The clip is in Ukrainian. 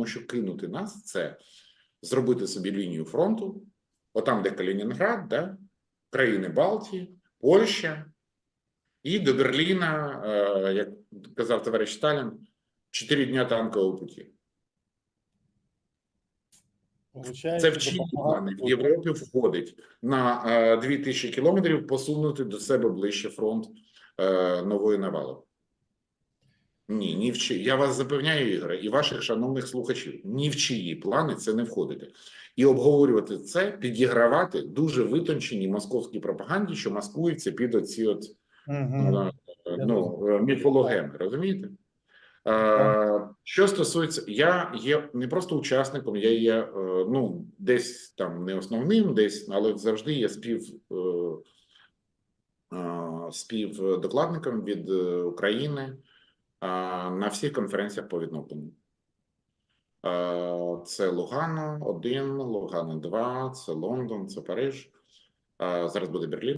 тому що кинути нас це зробити собі лінію фронту, отам, де Калінінград, да? країни Балтії, Польща, і до Берліна, е, як казав товариш Сталін, 4 дня танкового путі. Це в чинні плани. В. Європі входить на е, 2000 кілометрів посунути до себе ближче фронт е, нової навали. Ні, ні в чи. Я вас запевняю, Ігоре, і ваших шановних слухачів, ні в чиї плани це не входити. І обговорювати це, підігравати дуже витонченій московській пропаганді, що маскується під оці от е, ну, е, міфологеми, розумієте? Е, що стосується, я є не просто учасником, я є ну, десь там не основним, десь, але завжди є спів, співдокладником від України на всіх конференціях по відновленню. Це Лугано 1, Лугано 2, це Лондон, це Париж. Зараз буде Берлін.